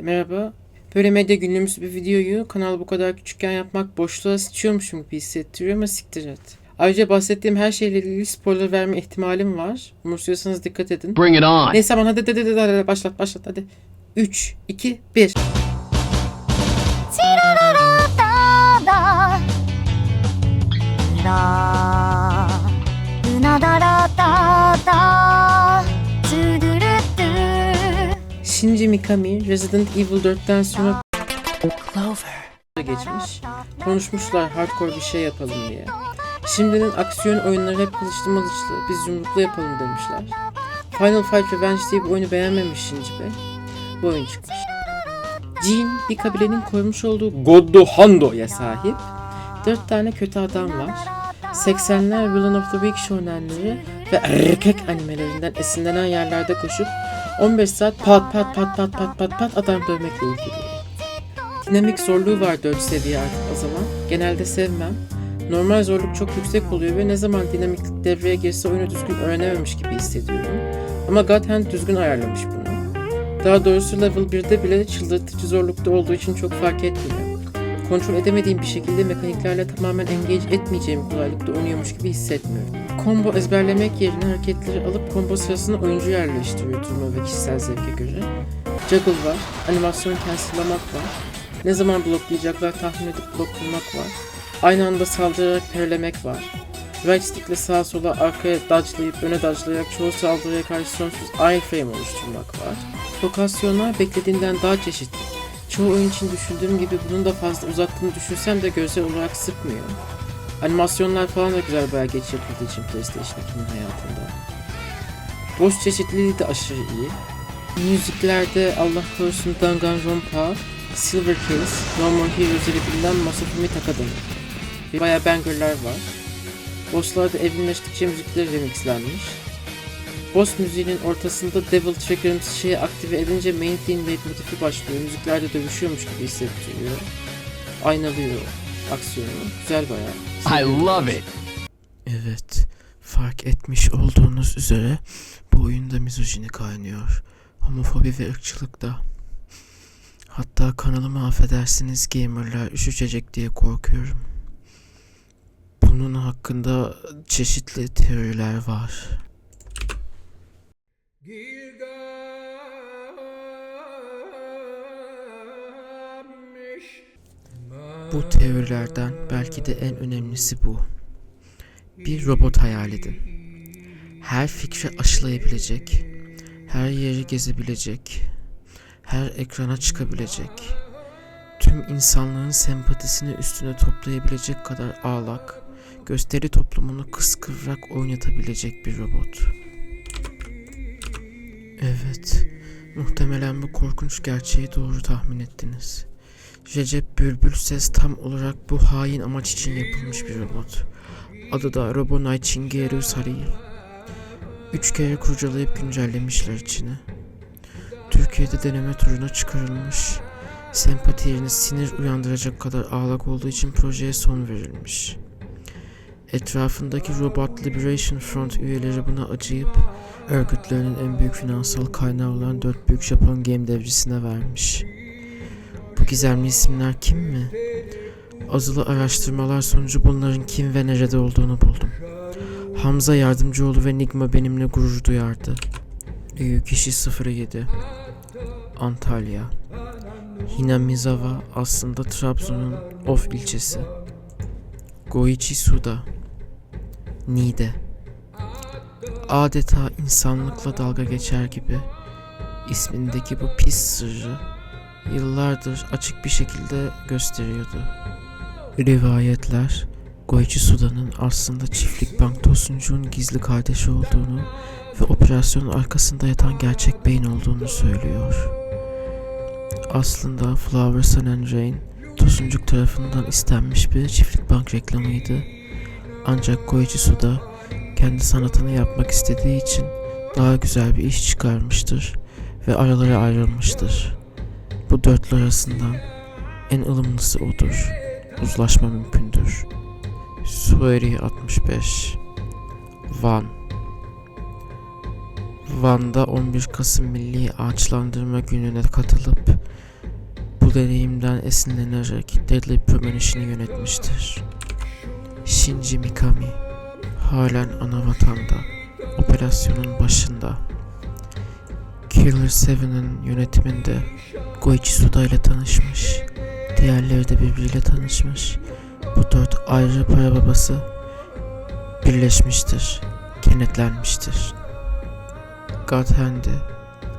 merhaba. Böyle medya günlüğümüz bir videoyu kanal bu kadar küçükken yapmak boşluğa sıçıyormuşum gibi hissettiriyor ama siktir et. Ayrıca bahsettiğim her şeyle ilgili spoiler verme ihtimalim var. Umursuyorsanız dikkat edin. Bring it on. Neyse aman hadi, hadi, hadi, hadi başlat başlat hadi. 3, 2, 1. da da da da Mikami Resident Evil 4'ten sonra Clover geçmiş. Konuşmuşlar hardcore bir şey yapalım diye. Şimdinin aksiyon oyunları hep kılıçlı mılıçlı, biz yumruklu yapalım demişler. Final Fight Revenge diye bir oyunu beğenmemiş Shinji Bey. Bu oyun çıkmış. Jin bir kabilenin koymuş olduğu Goddo Hando'ya sahip. Dört tane kötü adam var. 80'ler Villain of the Week shonenleri ve erkek animelerinden esinlenen yerlerde koşup 15 saat pat pat pat pat pat pat pat adam dövmekle ilgili. Dinamik zorluğu var 4 seviye artık o zaman. Genelde sevmem. Normal zorluk çok yüksek oluyor ve ne zaman dinamiklik devreye girse oyunu düzgün öğrenememiş gibi hissediyorum. Ama God Hand düzgün ayarlamış bunu. Daha doğrusu level 1'de bile çıldırtıcı zorlukta olduğu için çok fark etmiyor. Kontrol edemediğim bir şekilde mekaniklerle tamamen engage etmeyeceğim kolaylıkta oynuyormuş gibi hissetmiyorum. Combo ezberlemek yerine hareketleri alıp combo sırasına oyuncu yerleştiriyor duruma ve kişisel zevke göre. Juggle var, animasyon cancellamak var. Ne zaman bloklayacaklar tahmin edip blok kurmak var. Aynı anda saldırarak perilemek var. Right stick sağa sola arkaya dodge'layıp öne dodge'layarak çoğu saldırıya karşı sonsuz iframe oluşturmak var. Lokasyonlar beklediğinden daha çeşitli. Çoğu oyun için düşündüğüm gibi bunun da fazla uzattığını düşünsem de görsel olarak sıkmıyor. Animasyonlar falan da güzel bayağı geç yapıldığı için PlayStation 2'nin hayatında. Boss çeşitliliği de aşırı iyi. Müziklerde Allah korusun Danganronpa, Silver Case, No More Heroes ile bilinen Masafumi Takada. Bayağı bangerlar var. Bosslarda evrimleştikçe müzikleri remixlenmiş. Boss müziğinin ortasında Devil Trigger'ın şeyi aktive edince main theme leitmotifi başlıyor. Müziklerde dövüşüyormuş gibi hissettiriyor. Aynalıyor aksiyonu. Güzel bayağı. I love it. Evet, fark etmiş olduğunuz üzere bu oyunda mizojini kaynıyor. Homofobi ve ırkçılık da. Hatta kanalımı affedersiniz gamerlar üşüşecek diye korkuyorum. Bunun hakkında çeşitli teoriler var. Bu teorilerden belki de en önemlisi bu. Bir robot hayal edin. Her fikri aşılayabilecek, her yeri gezebilecek, her ekrana çıkabilecek, tüm insanlığın sempatisini üstüne toplayabilecek kadar ağlak, gösteri toplumunu kıskıvrak oynatabilecek bir robot. Evet, muhtemelen bu korkunç gerçeği doğru tahmin ettiniz. Recep Bülbül Ses tam olarak bu hain amaç için yapılmış bir robot. Adı da Robo Nightingale Saril. Üç kere kurcalayıp güncellemişler içini. Türkiye'de deneme turuna çıkarılmış. Sempati sinir uyandıracak kadar ağlak olduğu için projeye son verilmiş. Etrafındaki Robot Liberation Front üyeleri buna acıyıp örgütlerinin en büyük finansal kaynağı olan dört büyük Japon game devcisine vermiş. Bu gizemli isimler kim mi? Azılı araştırmalar sonucu bunların kim ve nerede olduğunu buldum. Hamza Yardımcıoğlu ve Nigma benimle gurur duyardı. Üyü kişi 07 Antalya Hinamizawa aslında Trabzon'un Of ilçesi. Goichi Suda Nide Adeta insanlıkla dalga geçer gibi ismindeki bu pis sırrı yıllardır açık bir şekilde gösteriyordu. Rivayetler Goichi Suda'nın aslında çiftlik bank tosuncuğun gizli kardeşi olduğunu ve operasyonun arkasında yatan gerçek beyin olduğunu söylüyor. Aslında Flower Sun and Rain Tosuncuk tarafından istenmiş bir çiftlik bank reklamıydı. Ancak Goichi Suda kendi sanatını yapmak istediği için daha güzel bir iş çıkarmıştır ve aralara ayrılmıştır. Bu dörtlü arasından en ılımlısı odur. Uzlaşma mümkündür. Sueri 65 Van Van'da 11 Kasım Milli Ağaçlandırma Günü'ne katılıp bu deneyimden esinlenerek Deadly Premonition'ı yönetmiştir. Shinji Mikami halen ana vatanda, operasyonun başında. Killer 7'ın yönetiminde Goichi Suda ile tanışmış. Diğerleri de birbiriyle tanışmış. Bu dört ayrı para babası birleşmiştir, kenetlenmiştir. God Hand'i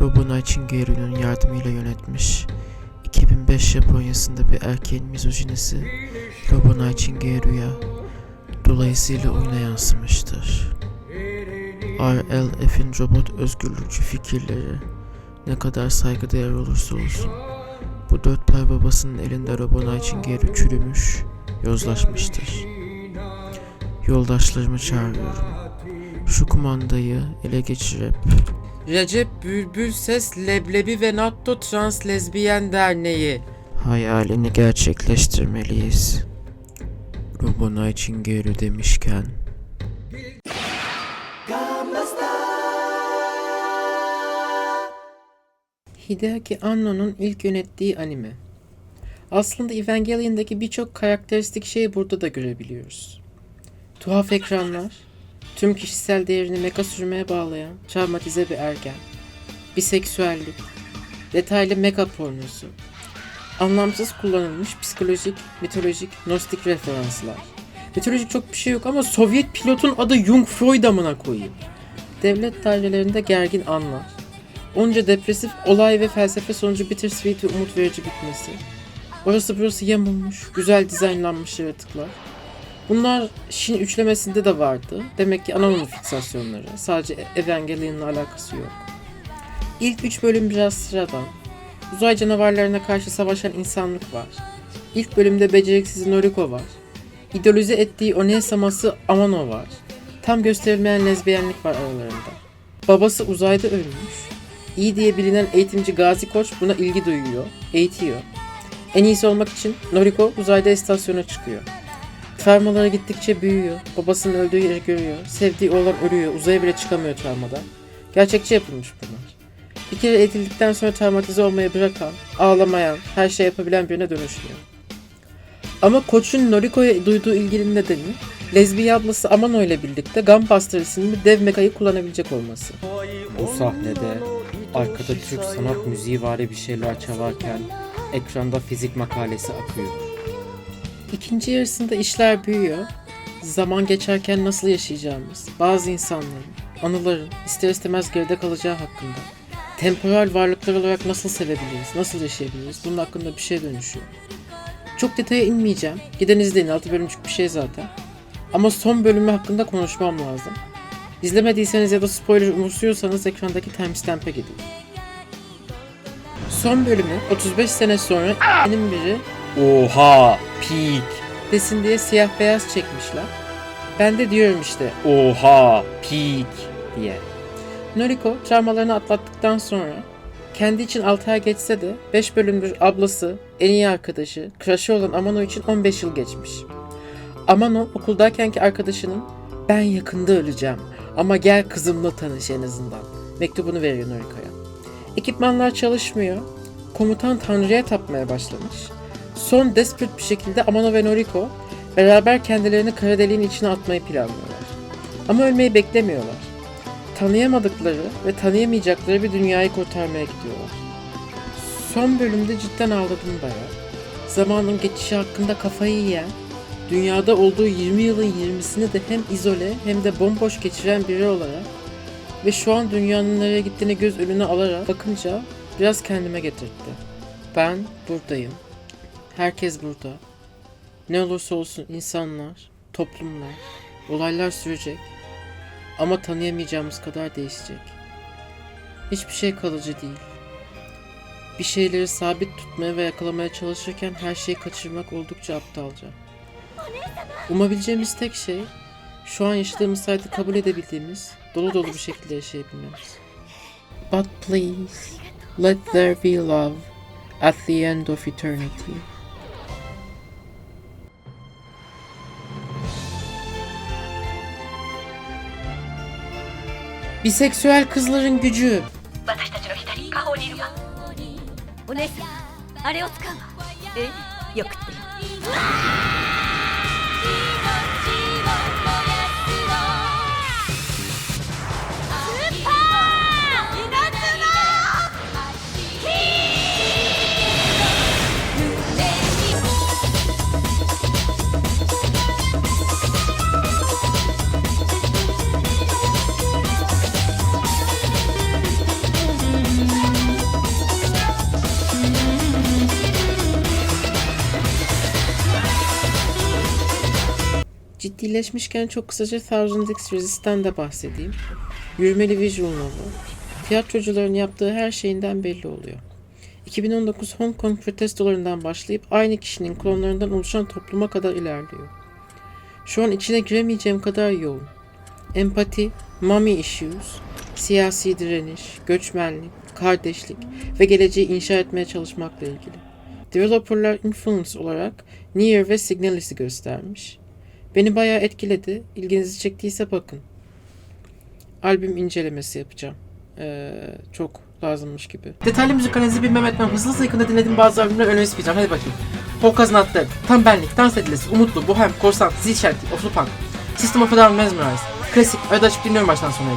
Robo Nightingale'ın yardımıyla yönetmiş. 2005 Japonya'sında bir erkeğin mizojinisi Robo Nightingale'ya dolayısıyla oyuna yansımıştır. RLF'in robot özgürlükçü fikirleri ne kadar saygıdeğer olursa olsun bu dört pay babasının elinde Robo Nightingale çürümüş, yozlaşmıştır. Yoldaşlarımı çağırıyorum. Şu kumandayı ele geçirip Recep Bülbül Ses Leblebi ve Natto Trans Lezbiyen Derneği. hayalini gerçekleştirmeliyiz. Robo Nightingale demişken Hideaki Anno'nun ilk yönettiği anime. Aslında Evangelion'daki birçok karakteristik şeyi burada da görebiliyoruz. Tuhaf ekranlar, tüm kişisel değerini meka sürmeye bağlayan travmatize bir ergen, biseksüellik, detaylı meka pornosu, anlamsız kullanılmış psikolojik, mitolojik, gnostik referanslar. Mitolojik çok bir şey yok ama Sovyet pilotun adı Jung Freud amına koyayım. Devlet dairelerinde gergin anlar, Onca depresif olay ve felsefe sonucu bittersweet ve umut verici bitmesi. Orası burası yamulmuş, güzel dizaynlanmış yaratıklar. Bunlar Shin üçlemesinde de vardı. Demek ki Anon'un fiksasyonları. Sadece Evangelion'la alakası yok. İlk üç bölüm biraz sıradan. Uzay canavarlarına karşı savaşan insanlık var. İlk bölümde beceriksiz Noriko var. İdolize ettiği Onesaması Amano var. Tam gösterilmeyen lezbiyenlik var aralarında. Babası uzayda ölmüş. İyi diye bilinen eğitimci Gazi Koç buna ilgi duyuyor, eğitiyor. En iyisi olmak için Noriko uzayda istasyona çıkıyor. Travmaları gittikçe büyüyor, babasının öldüğü yeri görüyor, sevdiği oğlan ölüyor, uzaya bile çıkamıyor travmadan. Gerçekçi yapılmış bunlar. Bir kere eğitildikten sonra travmatize olmayı bırakan, ağlamayan, her şey yapabilen birine dönüşüyor. Ama Koç'un Noriko'ya duyduğu ilginin nedeni, lezbiye ablası Amano ile birlikte Gunbuster isimli dev mekayı kullanabilecek olması. Bu sahnede arkada Türk sanat müziği vari bir şeyler çalarken ekranda fizik makalesi akıyor. İkinci yarısında işler büyüyor. Zaman geçerken nasıl yaşayacağımız, bazı insanların, anıların ister istemez geride kalacağı hakkında, temporal varlıklar olarak nasıl sevebiliriz, nasıl yaşayabiliriz bunun hakkında bir şey dönüşüyor. Çok detaya inmeyeceğim. Giden izleyin 6 bölümcük bir şey zaten. Ama son bölümü hakkında konuşmam lazım. İzlemediyseniz ya da spoiler umursuyorsanız ekrandaki timestamp'e gidin. Son bölümü 35 sene sonra benim biri Oha! Peak! Desin diye siyah beyaz çekmişler. Ben de diyorum işte Oha! Peak! diye. Noriko travmalarını atlattıktan sonra kendi için 6 ay geçse de 5 bölümdür ablası, en iyi arkadaşı, crush'ı olan Amano için 15 yıl geçmiş. Amano okuldaykenki arkadaşının ben yakında öleceğim ama gel kızımla tanış en azından mektubunu veriyor Noriko'ya. Ekipmanlar çalışmıyor. Komutan Tanrı'ya tapmaya başlamış. Son desperate bir şekilde Amano ve Noriko beraber kendilerini kara deliğin içine atmayı planlıyorlar. Ama ölmeyi beklemiyorlar. Tanıyamadıkları ve tanıyamayacakları bir dünyayı kurtarmaya gidiyorlar. Son bölümde cidden ağladım bayağı. Zamanın geçişi hakkında kafayı yiyen, dünyada olduğu 20 yılın 20'sini de hem izole hem de bomboş geçiren biri olarak ve şu an dünyanın nereye gittiğini göz önüne alarak bakınca biraz kendime getirtti. Ben buradayım. Herkes burada. Ne olursa olsun insanlar, toplumlar, olaylar sürecek. Ama tanıyamayacağımız kadar değişecek. Hiçbir şey kalıcı değil. Bir şeyleri sabit tutmaya ve yakalamaya çalışırken her şeyi kaçırmak oldukça aptalca. Umabileceğimiz tek şey şu an yaşadığımız hayatı kabul edebildiğimiz, dolu dolu bir şekilde yaşayabilmemiz. But please, let there be love at the end of eternity. Biseksüel kızların gücü. Ciddileşmişken çok kısaca Thousand X Resist'ten de bahsedeyim. Yürümeli visual novel. Tiyatrocuların yaptığı her şeyinden belli oluyor. 2019 Hong Kong protestolarından başlayıp aynı kişinin klonlarından oluşan topluma kadar ilerliyor. Şu an içine giremeyeceğim kadar yoğun. Empati, mommy issues, siyasi direniş, göçmenlik, kardeşlik ve geleceği inşa etmeye çalışmakla ilgili. Developerlar influence olarak Nier ve Signalis'i göstermiş. Beni bayağı etkiledi. İlginizi çektiyse bakın. Albüm incelemesi yapacağım. Ee, çok lazımmış gibi. Detaylı müzik analizi bir Mehmet Ben hızlı yakında dinlediğim bazı albümler önerisi yapacağım. Hadi bakayım. Not Dead, Tam Benlik, Dans Edilesi, Umutlu, Bohem, Korsan, Zil Şerti, Oflu Punk, System of a Down Mesmerize, Klasik, arada açıp dinliyorum baştan sona.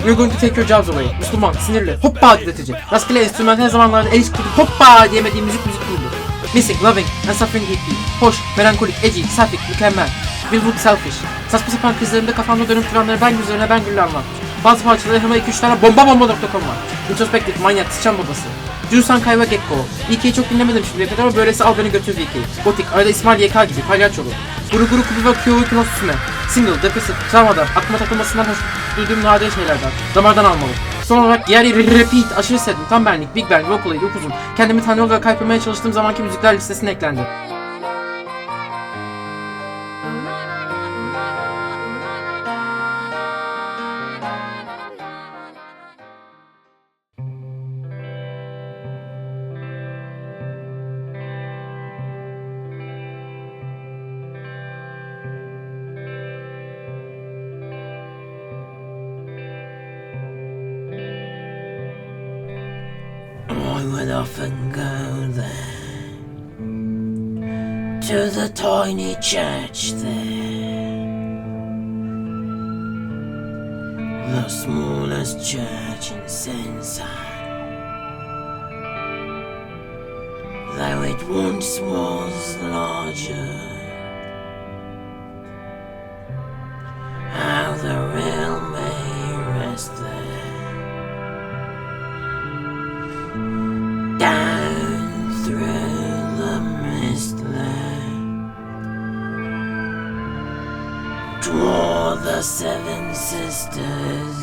You're going to take your jobs away. Müslüman, sinirli, hoppa dedirtici. Rastgele enstrümantal zamanlarda el çıkıp hoppa diyemediğim müzik müzik değildi. Missing, Loving, and Suffering EP. Hoş, melankolik, edgy, safik, mükemmel. Willwood Selfish. Saçma sapan krizlerimde kafamda dönüp duranları ben üzerine ben gülle anlatmış. Bazı parçaları hemen 2-3 tane bomba bomba.com var. Introspektif, manyak, sıçan babası. Jusan Kayva Gekko. DK'yi çok dinlemedim şimdiye kadar ama böylesi al beni götür DK. Gotik, arada İsmail YK gibi, palyaçolu. Guru Guru Kubi ve Kyo'yu Kinosusume. Single, depresif, travmadan, aklıma takılmasından hoş duyduğum nadir şeylerden. Damardan almalı. Son olarak diğer repeat, aşırı sevdim, tam benlik, Big Bang, Vocaloid, upuzun. Kendimi tanrı olarak kaybetmeye çalıştığım zamanki müzikler listesine eklendi. I would often go there. To the tiny church there, the smallest church in Sensai. Though it once was larger, the seven sisters.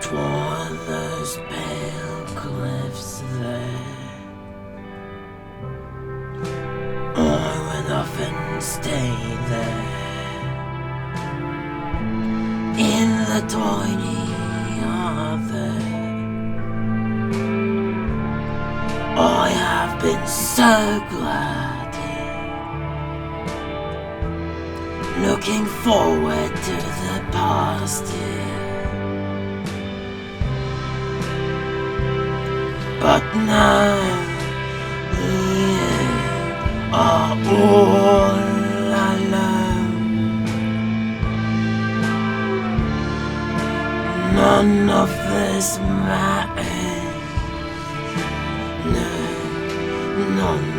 Toward those pale cliffs there. I would often stay there. In the tiny other. I have been so glad Looking forward to the past. But now you are all alone. None of this matters. No, none.